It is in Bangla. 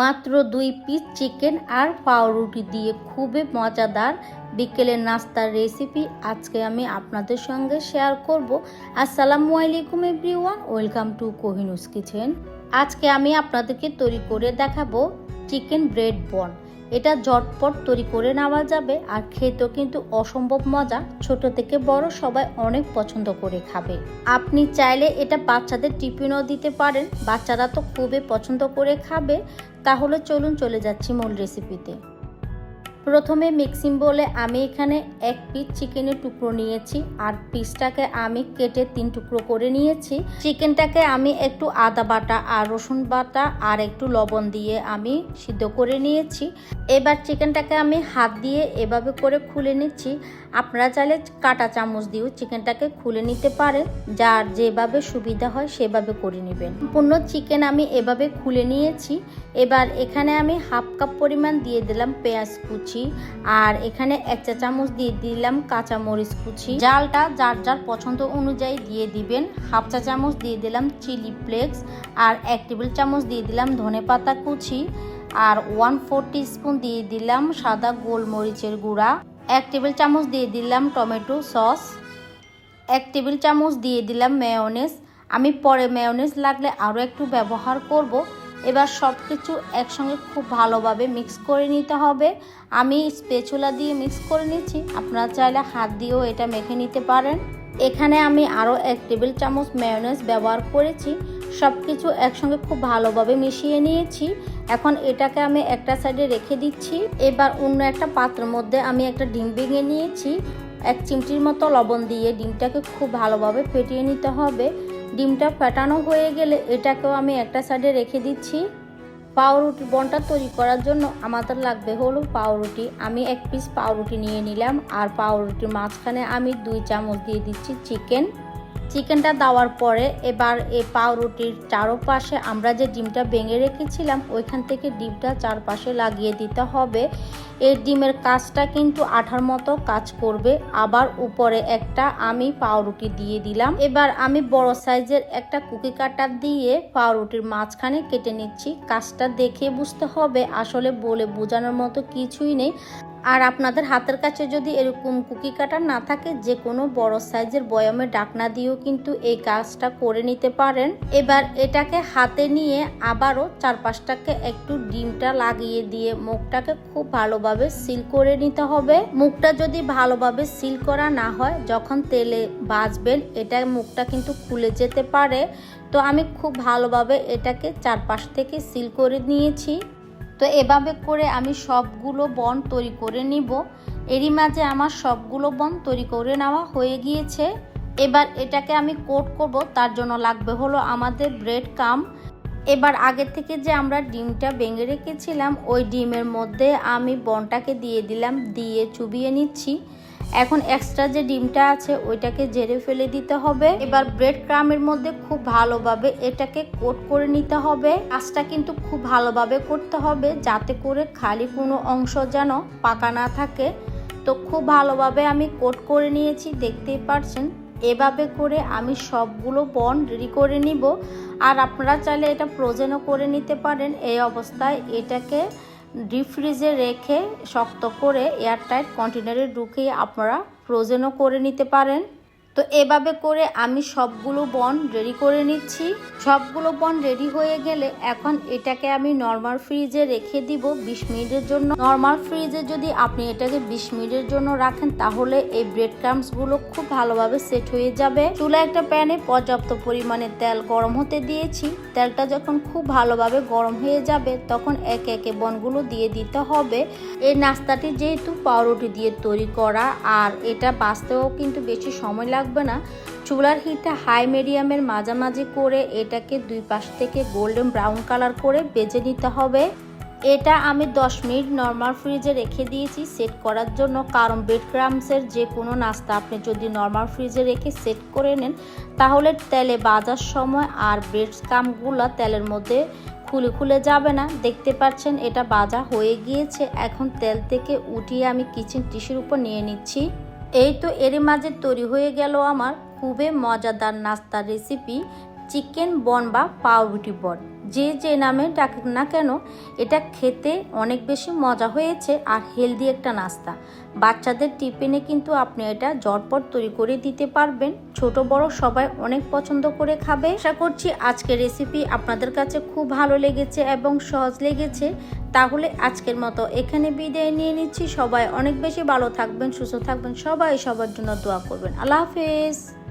মাত্র দুই পিস চিকেন আর পাউরুটি দিয়ে খুবই মজাদার বিকেলের নাস্তার রেসিপি আজকে আমি আপনাদের সঙ্গে শেয়ার করব। আসসালামু আলাইকুম everyone welcome to Kohinoor's kitchen আজকে আমি আপনাদেরকে তৈরি করে দেখাবো চিকেন ব্রেড বন এটা ঝটপট তৈরি করে নেওয়া যাবে আর খেতেও কিন্তু অসম্ভব মজা। ছোট থেকে বড় সবাই অনেক পছন্দ করে খাবে। আপনি চাইলে এটা বাচ্চাদের টিফিনও দিতে পারেন। বাচ্চারা তো খুবই পছন্দ করে খাবে। তাহলে চলুন চলে যাচ্ছি মূল রেসিপিতে প্রথমে মিক্সিং বলে আমি এখানে এক পিস চিকেনের টুকরো নিয়েছি, আর পিসটাকে আমি কেটে তিন টুকরো করে নিয়েছি। চিকেনটাকে আমি একটু আদা বাটা, আর রসুন বাটা, আর একটু লবণ দিয়ে আমি সিদ্ধ করে নিয়েছি। এবার চিকেনটাকে আমি হাত দিয়ে এভাবে করে খুলে নিচ্ছি। আপনারা চাইলে কাটা চামচ দিয়েও চিকেনটাকে খুলে নিতে পারেন। যার যেভাবে সুবিধা হয় সেভাবে করে নেবেন। সম্পূর্ণ চিকেন আমি এভাবে খুলে নিয়েছি। এবার এখানে আমি হাফ কাপ পরিমাণ দিয়ে দিলাম পেঁয়াজ কুচি। আর এখানে এক চা চামচ দিয়ে দিলাম কাঁচা মরিচ কুচি। জালটা যার যার পছন্দ অনুযায়ী দিয়ে দিবেন। হাফ চা চামচ দিয়ে দিলাম চিলি ফ্লেক্স। আর এক টেবিল চামচ দিয়ে দিলাম ধনে পাতা কুচি। আর ওয়ান ফোর স্পুন দিয়ে দিলাম সাদা গোলমরিচের গুঁড়া। এক টেবিল চামচ দিয়ে দিলাম টমেটো সস। এক টেবিল চামচ দিয়ে দিলাম মেয়নেস আমি পরে মেয়নেস লাগলে আরও একটু ব্যবহার করব। এবার সব কিছু একসঙ্গে খুব ভালোভাবে মিক্স করে নিতে হবে। আমি স্পেচুলা দিয়ে মিক্স করে নিচ্ছি। আপনারা চাইলে হাত দিয়েও এটা মেখে নিতে পারেন। এখানে আমি আরও এক টেবিল চামচ মেয়নেস ব্যবহার করেছি। সব কিছু একসঙ্গে খুব ভালোভাবে মিশিয়ে নিয়েছি। এখন এটাকে আমি একটা সাইডে রেখে দিচ্ছি। এবার অন্য একটা পাত্রের মধ্যে আমি একটা ডিম ভেঙে নিয়েছি। এক চিমটির মতো লবণ দিয়ে ডিমটাকে খুব ভালোভাবে ফেটিয়ে নিতে হবে। ডিমটা ফেটানো হয়ে গেলে এটাকেও আমি একটা সাইডে রেখে দিচ্ছি। পাউরুটি বনটা তৈরি করার জন্য আমাদের লাগবে হলো পাউরুটি। আমি এক পিস পাউরুটি নিয়ে নিলাম আর পাউরুটির মাঝখানে আমি দুই চামচ দিয়ে দিচ্ছি চিকেন চিকেনটা দেওয়ার পরে এবার এই পাউরুটির চারোপাশে আমরা যে ডিমটা ভেঙে রেখেছিলাম, ওইখান থেকে ডিমটা চারপাশে লাগিয়ে দিতে হবে। এই ডিমের কাজটা কিন্তু আঠার মতো কাজ করবে। আবার উপরে একটা আমি পাউরুটি দিয়ে দিলাম। এবার আমি বড় সাইজের একটা কুকি কাটার দিয়ে পাউরুটির মাঝখানে কেটে নিচ্ছি। কাজটা দেখে বুঝতে হবে। আসলে বলে বোঝানোর মতো কিছুই নেই। আর আপনাদের হাতের কাছে যদি এরকম কুকি কাটার না থাকে, যে কোনো বড় সাইজের বয়ামে ডাকনা দিয়েও কিন্তু এই কাজটা করে নিতে পারেন। এবার এটাকে হাতে নিয়ে আবারও চারপাশটাকে একটু ডিমটা লাগিয়ে দিয়ে মুখটাকে খুব ভালোভাবে সিল করে নিতে হবে। মুখটা যদি ভালোভাবে সিল করা না হয়, যখন তেলে বাজবেন এটা মুখটা কিন্তু খুলে যেতে পারে। তো আমি খুব ভালোভাবে এটাকে চারপাশ থেকে সিল করে নিয়েছি। তো এভাবে করে আমি সবগুলো বন তৈরি করে নিব। এরই মাঝে আমার সবগুলো বন তৈরি করে নেওয়া হয়ে গিয়েছে। এবার এটাকে আমি কোট করব, তার জন্য লাগবে হলো আমাদের ব্রেড কাম। এবার আগের থেকে যে আমরা ডিমটা ভেঙে রেখেছিলাম, ওই ডিমের মধ্যে আমি বনটাকে দিয়ে দিলাম, দিয়ে চুবিয়ে নিচ্ছি। এখন এক্সট্রা যে ডিমটা আছে, ওইটাকে জেরে ফেলে দিতে হবে। এবার ব্রেড ক্রামের মধ্যে খুব ভালোভাবে এটাকে কোট করে নিতে হবে। কাজটা কিন্তু খুব ভালোভাবে করতে হবে, যাতে করে খালি কোনো অংশ যেন পাকা না থাকে। তো খুব ভালোভাবে আমি কোট করে নিয়েছি, দেখতেই পারছেন? এভাবে করে আমি সবগুলো বন রেডি করে নিব। আর আপনারা চাইলে এটা ফ্রোজেনও করে নিতে পারেন। এই অবস্থায় এটাকে ডিপ ফ্রিজে রেখে শক্ত করে এয়ারটাইট কন্টেনারে ঢুকে আপনারা ফ্রোজেনও করে নিতে পারেন। তো এভাবে করে আমি সবগুলো বন রেডি করে নিচ্ছি। সবগুলো বন রেডি হয়ে গেলে এখন এটাকে আমি নর্মাল ফ্রিজে রেখে দিব বিশ মিনিটের জন্য। নর্মাল ফ্রিজে যদি আপনি এটাকে বিশ মিনিটের জন্য রাখেন, তাহলে এই ব্রেড ক্রামসগুলো খুব ভালোভাবে সেট হয়ে যাবে। চুলা একটা প্যানে পর্যাপ্ত পরিমাণে তেল গরম হতে দিয়েছি। তেলটা যখন খুব ভালোভাবে গরম হয়ে যাবে, তখন একে একে বনগুলো দিয়ে দিতে হবে। এই নাস্তাটি যেহেতু পাউরুটি দিয়ে তৈরি করা, আর এটা বাঁচতেও কিন্তু বেশি সময় লাগবে না। চুলার হিটটা হাই মিডিয়ামের মাঝামাঝি করে এটাকে দুই পাশ থেকে গোল্ডেন ব্রাউন কালার করে বেজে নিতে হবে। এটা আমি 10 মিনিট নর্মাল ফ্রিজে রেখে দিয়েছি। সেট করার জন্য কারণ ব্রেড ক্রামসের যে কোনো নাস্তা আপনি যদি নর্মাল ফ্রিজে রেখে সেট করে নেন, তাহলে তেলে বাজার সময় আর ব্রেড ক্রামগুলো তেলের মধ্যে খুলে খুলে যাবে না। দেখতে পাচ্ছেন, এটা বাজা হয়ে গিয়েছে। এখন তেল থেকে উঠিয়ে আমি কিচেন টিস্যুর উপর নিয়ে নিচ্ছি। এই তো এরই মাঝে তৈরি হয়ে গেল আমার খুবই মজাদার নাস্তার রেসিপি চিকেন বন বা পাউরুটি বন যে যে নামে ডাকুক না কেন, এটা খেতে অনেক বেশি মজা হয়েছে আর হেলদি একটা নাস্তা। বাচ্চাদের টিফিনে কিন্তু আপনি এটা জটপট তৈরি করে দিতে পারবেন। ছোট, বড় সবাই অনেক পছন্দ করে খাবে। আশা করছি আজকের রেসিপি আপনাদের কাছে খুব ভালো লেগেছে এবং সহজ লেগেছে। তাহলে আজকের মতো এখানে বিদায় নিয়ে নিচ্ছি। সবাই অনেক বেশি ভালো থাকবেন, সুস্থ থাকবেন। সবাই সবার জন্য দোয়া করবেন। আল্লাহ হাফেজ।